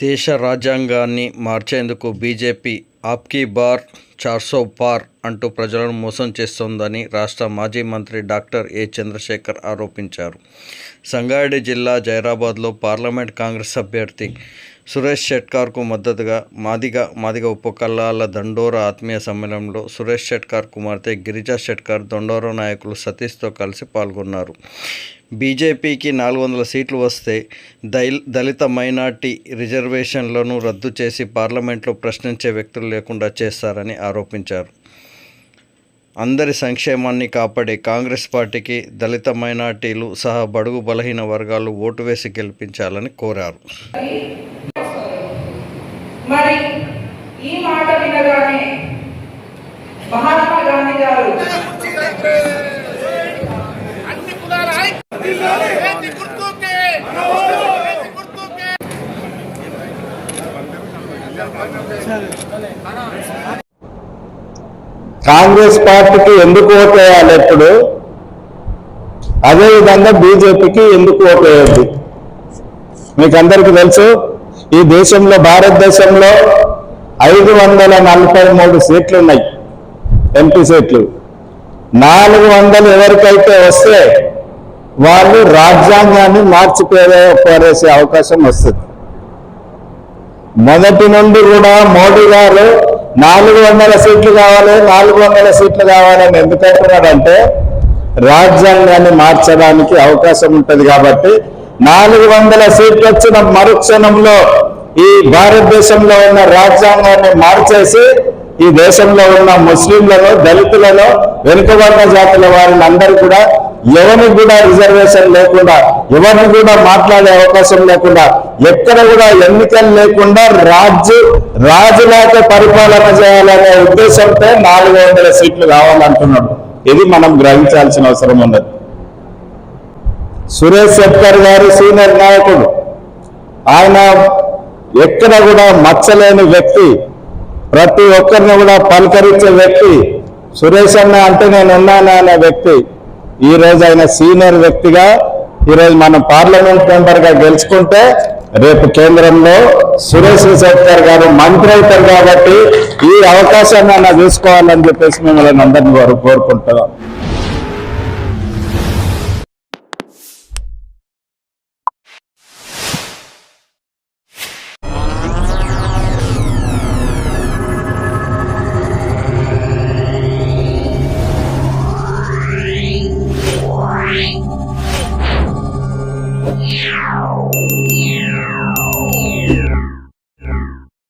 దేశ రాజ్యాంగాన్ని మార్చేందుకు బీజేపీ ఆప్కీ బార్ చార్సో పార్ అంటూ ప్రజలను మోసం చేస్తోందని రాష్ట్ర మాజీ మంత్రి డాక్టర్ ఏ చంద్రశేఖర్ ఆరోపించారు. సంగారెడ్డి జిల్లా జైరాబాద్లో పార్లమెంట్ కాంగ్రెస్ అభ్యర్థి సురేష్ షెట్కార్కు మద్దతుగా మాదిగ మాదిగ ఉపకల్లాల దండోరా ఆత్మీయ సమ్మేళనంలో సురేష్ షెట్కార్ కుమార్తె గిరిజా షెట్కార్ దండోరా నాయకులు సతీష్తో కలిసి పాల్గొన్నారు. బీజేపీకి నాలుగు వందల సీట్లు వస్తే దైల్ దళిత మైనార్టీ రిజర్వేషన్లను రద్దు చేసి పార్లమెంట్లో ప్రశ్నించే వ్యక్తులు లేకుండా చేస్తారని ఆరోపించారు. అందరి సంక్షేమాన్ని కాపాడే కాంగ్రెస్ పార్టీకి దళిత మైనార్టీలు సహా బడుగు బలహీన వర్గాలు ఓటు వేసి గెలిపించాలని కోరారు. మరి ఈ మాట వినగానే మహాత్మా గాంధీ గారు కాంగ్రెస్ పార్టీకి ఎందుకు ఓటు వేయాలి ఎప్పుడు? అదేవిధంగా బీజేపీకి ఎందుకు ఓటు వేయద్దు? మీకు అందరికీ తెలుసు ఈ దేశంలో భారతదేశంలో ఐదు వందల నలభై మూడు సీట్లు ఉన్నాయి ఎంపీ సీట్లు. నాలుగు వందలు ఎవరికైతే వస్తే వాళ్ళు రాజ్యాంగాన్ని మార్చిపోయే అవకాశం వస్తుంది. మొదటి నుండి కూడా మోడీ గారు నాలుగు వందల సీట్లు కావాలి నాలుగు వందల సీట్లు కావాలని ఎందుకు అంటున్నాడంటే రాజ్యాంగాన్ని మార్చడానికి అవకాశం ఉంటుంది కాబట్టి నాలుగు వందల సీట్లు వచ్చిన మరుక్షణంలో ఈ భారతదేశంలో ఉన్న రాజ్యాంగాన్ని మార్చేసి ఈ దేశంలో ఉన్న ముస్లింలను దళితులను వెనుకబడిన జాతుల వారిని అందరూ కూడా ఎవరిని కూడా రిజర్వేషన్ లేకుండా ఎవరిని కూడా మాట్లాడే అవకాశం లేకుండా ఎక్కడ కూడా ఎన్నికలు లేకుండా రాజు రాజులాగా పరిపాలన చేయాలనే ఉద్దేశంతో నాలుగు వందల సీట్లు కావాలంటున్నాడు ఇది మనం గ్రహించాల్సిన అవసరం ఉన్నది. సురేష్ శెట్కర్ గారు సీనియర్ నాయకుడు. ఆయన ఎక్కడ కూడా మచ్చలేని వ్యక్తి ప్రతి ఒక్కరిని కూడా పలకరించే వ్యక్తి సురేష్ అన్న అంటే నేను ఉన్నాను అనే వ్యక్తి. ఈ రోజు ఆయన సీనియర్ వ్యక్తిగా ఈరోజు మనం పార్లమెంట్ మెంబర్గా గెలుచుకుంటే రేపు కేంద్రంలో సురేష్ శేఖర్ గారు మంత్రి అవుతారు కాబట్టి ఈ అవకాశాన్ని అన్న తీసుకోవాలని చెప్పేసి మిమ్మల్ని అందరినీ కోరుకుంటున్నాం. Meow.